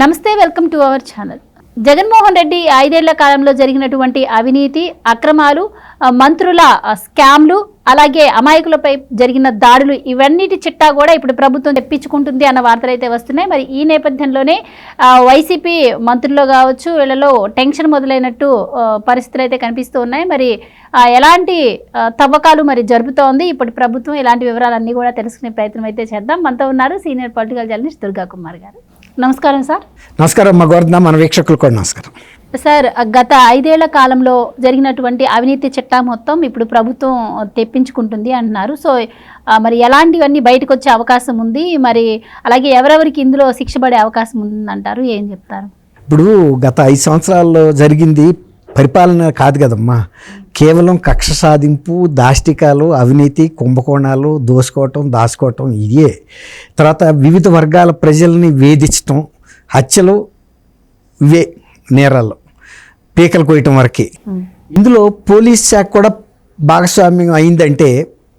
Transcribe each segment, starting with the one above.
నమస్తే welcome to our channel. Jaganmohan Reddy ఐదేళ్ళ కాలంలో జరిగినటువంటి అవినీతి అక్రమాలు మంత్రుల స్కామ్లు అలాగే అమాయకులపై జరిగిన దాడులు ఇవన్నిటి చిట్టా కూడా ఇప్పుడు ప్రభుత్వం తెప్పించుకుంటుంది అన్న వార్తలు అయితే వస్తున్నాయి. మరి ఈ నేపథ్యంలోనే వైసీపీ మంత్రుల్లో కావచ్చు వీళ్ళలో టెన్షన్ మొదలైనట్టు పరిస్థితులు అయితే కనిపిస్తూ ఉన్నాయి. మరి ఎలాంటి తవ్వకాలు మరి జరుపుతోంది? ఇప్పుడు ప్రభుత్వం ఇలాంటి వివరాలన్నీ కూడా తెలుసుకునే ప్రయత్నం అయితే చేద్దాం. మనతో ఉన్నారు senior political journalist Durga Kumar garu. నమస్కారం సార్. నమస్కారం అమ్మ గోవర్ధన మన వీక్షకులు కూడా నమస్కారం. సార్ గత ఐదేళ్ళ కాలంలో జరిగినటువంటి అవినీతి చట్టం మొత్తం ఇప్పుడు ప్రభుత్వం తెప్పించుకుంటుంది అంటున్నారు. సో మరి ఎలాంటివన్నీ బయటకు వచ్చే అవకాశం ఉంది? మరి అలాగే ఎవరెవరికి ఇందులో శిక్ష పడే అవకాశం ఉందంటారు? ఏం చెప్తారు? ఇప్పుడు గత ఐదు సంవత్సరాల్లో జరిగింది పరిపాలన కాదు కదమ్మా. కేవలం కక్ష సాధింపు దాష్టికాలు అవినీతి కుంభకోణాలు దోసుకోవటం దాచుకోవటం ఇదే. తర్వాత వివిధ వర్గాల ప్రజల్ని వేధించటం హత్యలు ఇవే నేరాలు పీకలు కోయటం వరకే. ఇందులో పోలీస్ శాఖ కూడా భాగస్వామ్యం అయిందంటే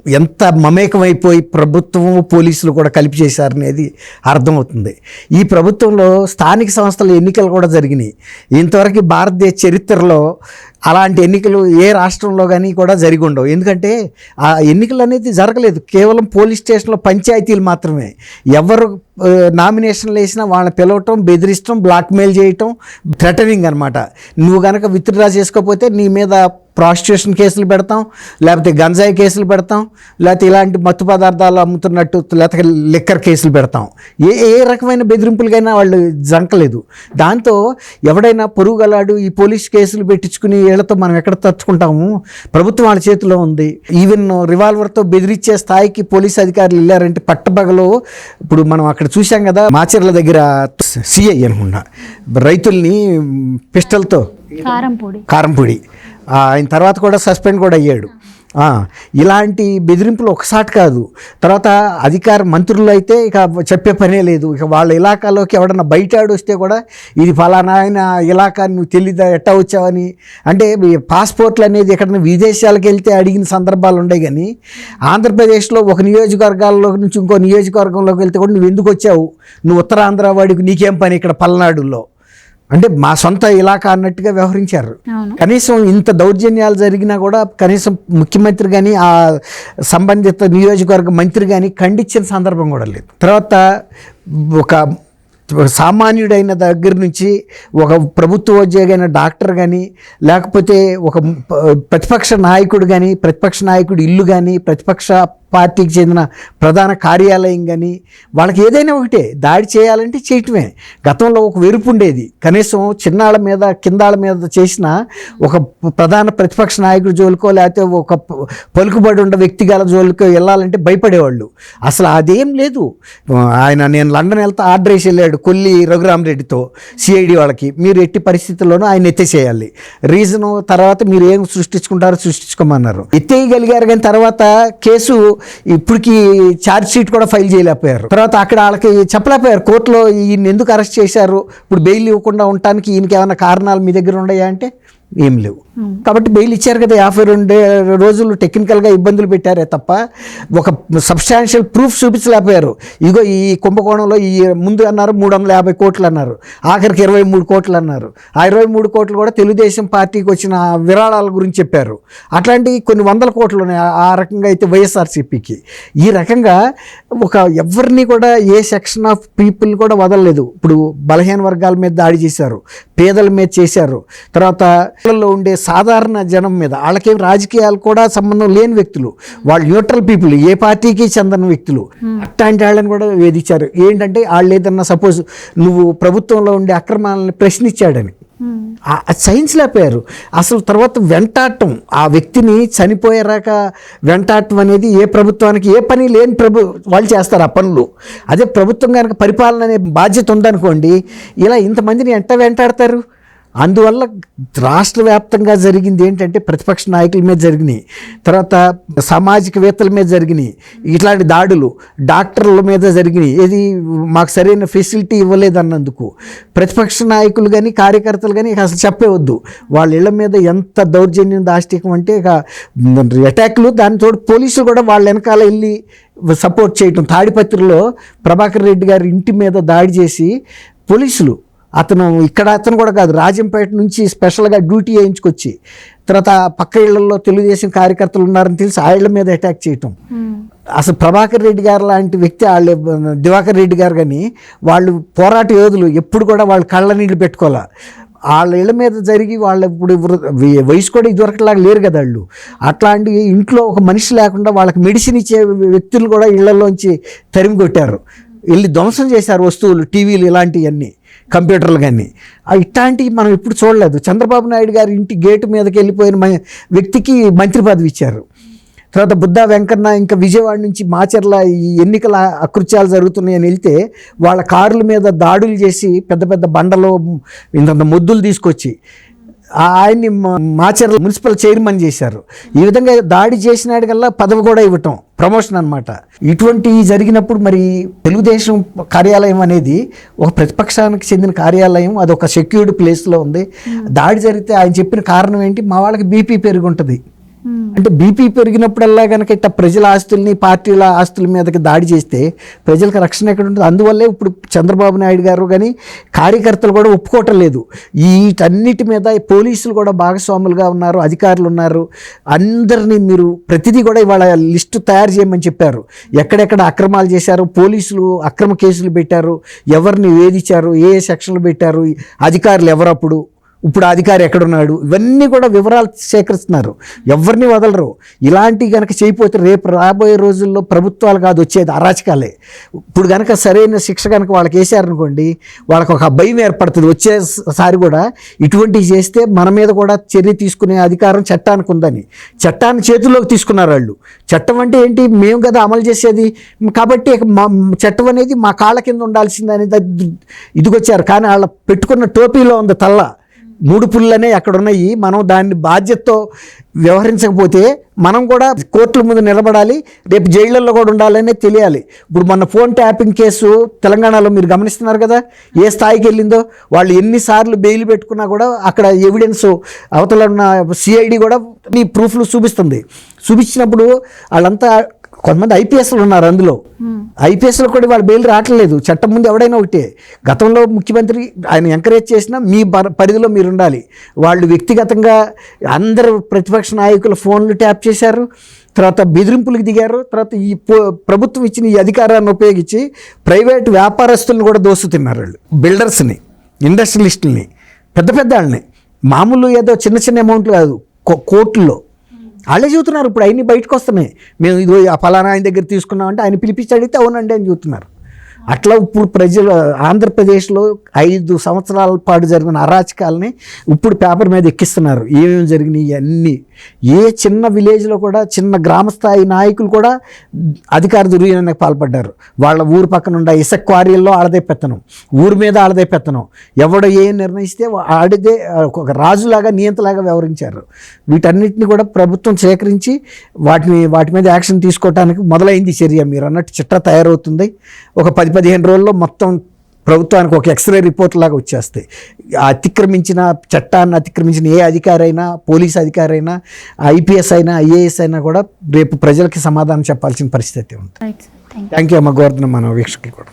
ఎంత మమేకమైపోయి ప్రభుత్వం పోలీసులు కూడా కలిపి చేశారనేది అర్థమవుతుంది. ఈ ప్రభుత్వంలో స్థానిక సంస్థల ఎన్నికలు కూడా జరిగినాయి. ఇంతవరకు భారతదేశ చరిత్రలో అలాంటి ఎన్నికలు ఏ రాష్ట్రంలో కానీ కూడా జరిగి ఉండవు. ఎందుకంటే ఆ ఎన్నికలు అనేది జరగలేదు. కేవలం పోలీస్ స్టేషన్లో పంచాయతీలు మాత్రమే. ఎవరు నామినేషన్లు వేసినా వాళ్ళని పిలవటం బెదిరించడం బ్లాక్మెయిల్ చేయటం థ్రెటనింగ్ అనమాట నువ్వు కనుక విత్డ్రా చేసుకోకపోతే నీ మీద ప్రాస్టిట్యూషన్ కేసులు పెడతాం లేకపోతే గంజాయి కేసులు పెడతాం లేకపోతే ఇలాంటి మత్తు పదార్థాలు అమ్ముతున్నట్టు లేకపోతే లిక్కర్ కేసులు పెడతాం. ఏ ఏ రకమైన బెదిరింపులకైనా వాళ్ళు జంకలేదు. దాంతో ఎవడైనా పొరుగుగలాడు ఈ పోలీస్ కేసులు పెట్టించుకుని వీళ్ళతో మనం ఎక్కడ తట్టుకుంటాము? ప్రభుత్వం వాళ్ళ చేతిలో ఉంది. ఈవెన్ రివాల్వర్తో బెదిరించే స్థాయికి పోలీస్ అధికారులు వెళ్ళారంటే పట్టబగలో ఇప్పుడు మనం అక్కడ చూసాం కదా మాచర్ల దగ్గర సిఐ అనుకున్నా రైతుల్ని పిస్టల్తో కారంపూడి. కారంపొడి. ఆయన తర్వాత కూడా సస్పెండ్ కూడా అయ్యాడు. ఇలాంటి బెదిరింపులు ఒకసారి కాదు. తర్వాత అధికార మంత్రులు అయితే ఇక చెప్పే పనే లేదు. ఇక వాళ్ళ ఇలాకాలోకి ఎవడన్నా బయటాడు వస్తే కూడా ఇది ఫలానా ఆయన ఇలాకా నువ్వు తెలియదు ఎట్టా వచ్చావని? అంటే పాస్పోర్ట్లు అనేది ఎక్కడైనా విదేశాలకు వెళ్తే అడిగిన సందర్భాలు ఉన్నాయి కానీ ఆంధ్రప్రదేశ్లో ఒక నియోజకవర్గాల్లో నుంచి ఇంకో నియోజకవర్గంలోకి వెళ్తే కూడా నువ్వు ఎందుకు వచ్చావు? నువ్వు ఉత్తరాంధ్ర వాడికి నీకేం పని ఇక్కడ పల్నాడులో? అంటే మా సొంత ఇలాకా అన్నట్టుగా వ్యవహరించారు. కనీసం ఇంత దౌర్జన్యాలు జరిగినా కూడా కనీసం ముఖ్యమంత్రి కానీ ఆ సంబంధిత నియోజకవర్గ మంత్రి కానీ ఖండించిన సందర్భం కూడా లేదు. తర్వాత ఒక సామాన్యుడైన దగ్గర నుంచి ఒక ప్రభుత్వ ఉద్యోగైన డాక్టర్ కానీ లేకపోతే ఒక ప్రతిపక్ష నాయకుడు కానీ ప్రతిపక్ష నాయకుడు ఇల్లు కానీ ప్రతిపక్ష పార్టీకి చెందిన ప్రధాన కార్యాలయం కానీ వాళ్ళకి ఏదైనా ఒకటే దాడి చేయాలంటే చేయటమే. గతంలో ఒక వెరుపు ఉండేది. కనీసం చిన్నాళ్ళ మీద కిందాళ్ళ మీద చేసిన ఒక ప్రధాన ప్రతిపక్ష నాయకుడు జోలికో లేకపోతే ఒక పలుకుబడి ఉన్న వ్యక్తిగల జోలికో వెళ్ళాలంటే భయపడేవాళ్ళు. అసలు అదేం లేదు. ఆయన నేను లండన్ వెళ్తా ఆర్డర్ వేసి వెళ్ళాడు కొల్లి రఘురామరెడ్డితో సిఐడి వాళ్ళకి. మీరు ఎట్టి పరిస్థితుల్లోనూ ఆయన ఎత్తేసేయాలి. రీజను తర్వాత మీరు ఏం సృష్టించుకుంటారో సృష్టించుకోమన్నారు. ఎత్తేయగలిగారు కానీ తర్వాత కేసు ఇప్పటికి ఛార్జ్ షీట్ కూడా ఫైల్ చేయలేకపోయారు. తర్వాత అక్కడ వాళ్ళకి చెప్పలేకపోయారు కోర్టులో ఈయన ఎందుకు అరెస్ట్ చేశారు? ఇప్పుడు బెయిల్ ఇవ్వకుండా ఉండటానికి ఈయనకి ఏమైనా కారణాలు మీ దగ్గర ఉన్నాయా అంటే ఏం లేవు. కాబట్టి బెయిల్ ఇచ్చారు కదా యాభై రెండు రోజులు టెక్నికల్గా ఇబ్బందులు పెట్టారే తప్ప ఒక సబ్స్టాన్షియల్ ప్రూఫ్ చూపించలేకపోయారు. ఇగో ఈ కుంభకోణంలో ఈ ముందు అన్నారు మూడు వందల యాభై కోట్లు అన్నారు. ఆఖరికి ఇరవై మూడు కోట్లు అన్నారు. ఆ ఇరవై మూడు కోట్లు కూడా తెలుగుదేశం పార్టీకి వచ్చిన విరాళాల గురించి చెప్పారు. అట్లాంటివి కొన్ని వందల కోట్లు ఉన్నాయి ఆ- ఆ రకంగా అయితే వైఎస్ఆర్సీపీకి. ఈ రకంగా ఒక ఎవరిని కూడా ఏ సెక్షన్ ఆఫ్ పీపుల్ కూడా వదలలేదు. ఇప్పుడు బలహీన వర్గాల మీద దాడి చేశారు. పేదల మీద చేశారు. తర్వాత ఇళ్ళలో ఉండే సాధారణ జనం మీద వాళ్ళకేం రాజకీయాలు కూడా సంబంధం లేని వ్యక్తులు. వాళ్ళు న్యూట్రల్ పీపుల్ ఏ పార్టీకి చెందని వ్యక్తులు. అట్లాంటి వాళ్ళని కూడా వేధించారు. ఏంటంటే వాళ్ళు ఏదన్నా సపోజ్ నువ్వు ప్రభుత్వంలో ఉండే అక్రమాలను ప్రశ్నించాడని. సైన్స్ లేపారు. అసలు తర్వాత వెంటాడటం ఆ వ్యక్తిని చనిపోయేరాక వెంటాడటం అనేది ఏ ప్రభుత్వానికి ఏ పని లేని ప్రభు వాళ్ళు చేస్తారు ఆ పనులు. అదే ప్రభుత్వం కనుక పరిపాలన అనే బాధ్యత ఉందనుకోండి ఇలా ఇంతమందిని ఎంత వెంటాడతారు? అందువల్ల రాష్ట్ర వ్యాప్తంగా జరిగింది ఏంటంటే ప్రతిపక్ష నాయకుల మీద జరిగినాయి. తర్వాత సామాజికవేత్తల మీద జరిగినాయి. ఇట్లాంటి దాడులు డాక్టర్ల మీద జరిగినాయి. ఏది మాకు సరైన ఫెసిలిటీ ఇవ్వలేదన్నందుకు ప్రతిపక్ష నాయకులు కానీ కార్యకర్తలు కానీ అసలు చెప్పేవద్దు. వాళ్ళ ఇళ్ళ మీద ఎంత దౌర్జన్యం దాష్టికం అంటే ఇక అటాక్లు దాని తోడు పోలీసులు కూడా వాళ్ళ వెనకాల వెళ్ళి సపోర్ట్ చేయటం. తాడిపత్రిలో ప్రభాకర్ రెడ్డి గారి ఇంటి మీద దాడి చేసి పోలీసులు అతను ఇక్కడ అతను కూడా కాదు రాజంపేట నుంచి స్పెషల్గా డ్యూటీ వేయించుకొచ్చి తర్వాత పక్క ఇళ్ళలో తెలుగుదేశం కార్యకర్తలు ఉన్నారని తెలిసి ఆ ఇళ్ళ మీద అటాక్ చేయటం. అసలు ప్రభాకర్ రెడ్డి గారు లాంటి వ్యక్తి వాళ్ళ దివాకర్ రెడ్డి గారు కానీ వాళ్ళు పోరాట యోధులు ఎప్పుడు కూడా వాళ్ళు కళ్ళ నీళ్ళు పెట్టుకోవాలా. వాళ్ళ ఇళ్ళ మీద జరిగి వాళ్ళ ఇప్పుడు వయసు కూడా ఇదివరకులాగా లేరు కదా వాళ్ళు. అట్లాంటి ఇంట్లో ఒక మనిషి లేకుండా వాళ్ళకి మెడిసిన్ ఇచ్చే వ్యక్తులు కూడా ఇళ్ళలోంచి తరిమి కొట్టారు వెళ్ళి ధ్వంసం చేశారు వస్తువులు టీవీలు ఇలాంటివన్నీ. కంప్యూటర్లు కానీ ఇట్లాంటివి మనం ఇప్పుడు చూడలేదు. చంద్రబాబు నాయుడు గారి ఇంటి గేటు మీదకి వెళ్ళిపోయిన వ్యక్తికి మంత్రి పదవి ఇచ్చారు. తర్వాత బుద్ధ వెంకన్న ఇంకా విజయవాడ నుంచి మాచర్ల ఈ ఎన్నికల అకృత్యాలు జరుగుతున్నాయని వెళ్తే వాళ్ళ కార్ల మీద దాడులు చేసి పెద్ద పెద్ద బండలు ఇంత ముద్దులు తీసుకొచ్చి ఆయన్ని మా- మాచర్ల మున్సిపల్ చైర్మన్ చేశారు. ఈ విధంగా దాడి చేసినాడు కల్లా పదవి కూడా ఇవ్వటం ప్రమోషన్ అన్నమాట. ఇటువంటి జరిగినప్పుడు మరి తెలుగుదేశం కార్యాలయం అనేది ఒక ప్రతిపక్షానికి చెందిన కార్యాలయం అది ఒక సెక్యూర్డ్ ప్లేస్లో ఉంది. దాడి జరిగితే ఆయన చెప్పిన కారణం ఏంటి? మా వాళ్ళకి బీపీ పెరిగి ఉంటుంది Hmm. అంటే బీపీ పెరిగినప్పుడల్లా కనుక ఇట్లా ప్రజల ఆస్తుల్ని పార్టీల ఆస్తుల మీదకి దాడి చేస్తే ప్రజలకు రక్షణ ఎక్కడ ఉంటుంది అందువల్లే ఇప్పుడు చంద్రబాబు నాయుడు గారు కానీ కార్యకర్తలు కూడా ఒప్పుకోవటం లేదు. వీటన్నిటి మీద పోలీసులు కూడా భాగస్వాములుగా ఉన్నారు అధికారులు ఉన్నారు. అందరినీ మీరు ప్రతిదీ కూడా ఇవాళ లిస్టు తయారు చేయమని చెప్పారు. ఎక్కడెక్కడ అక్రమాలు చేశారు పోలీసులు అక్రమ కేసులు పెట్టారు ఎవరిని వేధించారు ఏ ఏ సెక్షన్లు పెట్టారు అధికారులు ఎవరప్పుడు? ఇప్పుడు అధికారి ఎక్కడున్నాడు? ఇవన్నీ కూడా వివరాలు సేకరిస్తున్నారు. ఎవరిని వదలరు. ఇలాంటి కనుక చేయిపోతే రేపు రాబోయే రోజుల్లో ప్రభుత్వాలు కాదు వచ్చేది అరాచకాలే. ఇప్పుడు కనుక సరైన శిక్ష కనుక వాళ్ళకి వేసారనుకోండి వాళ్ళకి ఒక భయం ఏర్పడుతుంది. వచ్చేసారి కూడా ఇటువంటివి చేస్తే మన మీద కూడా చర్య తీసుకునే అధికారం చట్టానికి ఉందని. చట్టాన్ని చేతుల్లోకి తీసుకున్నారు వాళ్ళు. చట్టం అంటే ఏంటి? మేము కదా అమలు చేసేది. కాబట్టి మా చట్టం అనేది మా కాళ్ళ కింద ఉండాల్సిందని ఇదిగొచ్చారు. కానీ వాళ్ళ పెట్టుకున్న టోపీలో ఉంది తల్ల. మూడు పుల్లనే అక్కడ ఉన్నాయి మనం దాన్ని బాధ్యతతో వ్యవహరించకపోతే మనం కూడా కోర్టుల ముందు నిలబడాలి రేపు జైళ్ళల్లో కూడా ఉండాలనే తెలియాలి. ఇప్పుడు మొన్న ఫోన్ ట్యాపింగ్ కేసు తెలంగాణలో మీరు గమనిస్తున్నారు కదా ఏ స్థాయికి వెళ్ళిందో వాళ్ళు ఎన్నిసార్లు బెయిల్ పెట్టుకున్నా కూడా అక్కడ ఎవిడెన్స్ అవతల ఉన్న సిఐడి కూడా మీ ప్రూఫ్లు చూపిస్తుంది. చూపించినప్పుడు వాళ్ళంతా కొంతమంది ఐపీఎస్లు ఉన్నారు అందులో. ఐపీఎస్లో కూడా వాళ్ళు బెయిల్ రావట్లేదు. చట్టం ముందు ఎవడైనా ఒకటే. గతంలో ముఖ్యమంత్రి ఆయన ఎంకరేజ్ చేసినా మీ పర- పరిధిలో మీరు ఉండాలి వాళ్ళు వ్యక్తిగతంగా అందరు ప్రతిపక్ష నాయకుల ఫోన్లు ట్యాప్ చేశారు. తర్వాత బెదిరింపులకు దిగారు. తర్వాత ఈ ప్రభుత్వం ఇచ్చిన ఈ అధికారాన్ని ఉపయోగించి ప్రైవేట్ వ్యాపారస్తులను కూడా దోసుతున్నారు వాళ్ళు. బిల్డర్స్ని ఇండస్ట్రియలిస్టుల్ని పెద్ద పెద్ద వాళ్ళని. మామూలు ఏదో చిన్న చిన్న అమౌంట్లు కాదు. కో- కోట్లలో. వాళ్ళే చెబుతున్నారు ఇప్పుడు అయన్ని బయటకు వస్తామే. మేము ఇది ఆ ఫలానా ఆయన దగ్గర తీసుకున్నామంటే ఆయన పిలిపించి అడిగితే అవునండి అని చెబుతున్నారు. అట్లా ఇప్పుడు ప్రజలు ఆంధ్రప్రదేశ్లో ఐదు సంవత్సరాల పాటు జరిగిన అరాచకాలని ఇప్పుడు పేపర్ మీద ఎక్కిస్తున్నారు. ఏమేమి జరిగినాయి అన్నీ. ఏ చిన్న విలేజ్లో కూడా చిన్న గ్రామ స్థాయి నాయకులు కూడా అధికార దుర్వినియోగానికి పాల్పడ్డారు. వాళ్ళ ఊరు పక్కన ఉండే ఇసక్ క్వారీల్లో ఆడదే పెత్తనం. ఊరి మీద ఆడదే పెత్తనం. ఎవడో ఏం నిర్ణయిస్తే ఆడిదే ఒక రాజులాగా నియంతలాగా వ్యవహరించారు. వీటన్నిటిని కూడా ప్రభుత్వం సేకరించి వాటిని వాటి మీద యాక్షన్ తీసుకోవడానికి మొదలైంది చర్య. మీరు అన్నట్టు చిట్ట తయారవుతుంది. ఒక పది పదిహేను రోజుల్లో మొత్తం ప్రభుత్వానికి ఒక ఎక్స్రే రిపోర్ట్ లాగా వచ్చేస్తాయి. అతిక్రమించిన చట్టాన్ని అతిక్రమించిన ఏ అధికారి అయినా పోలీస్ అధికారి అయినా ఐపీఎస్ అయినా ఐఏఎస్ అయినా కూడా రేపు ప్రజలకి సమాధానం చెప్పాల్సిన పరిస్థితి ఉంది. థ్యాంక్ యూ అమ్మ. గోవర్ధన మన వీక్షకులు కూడా.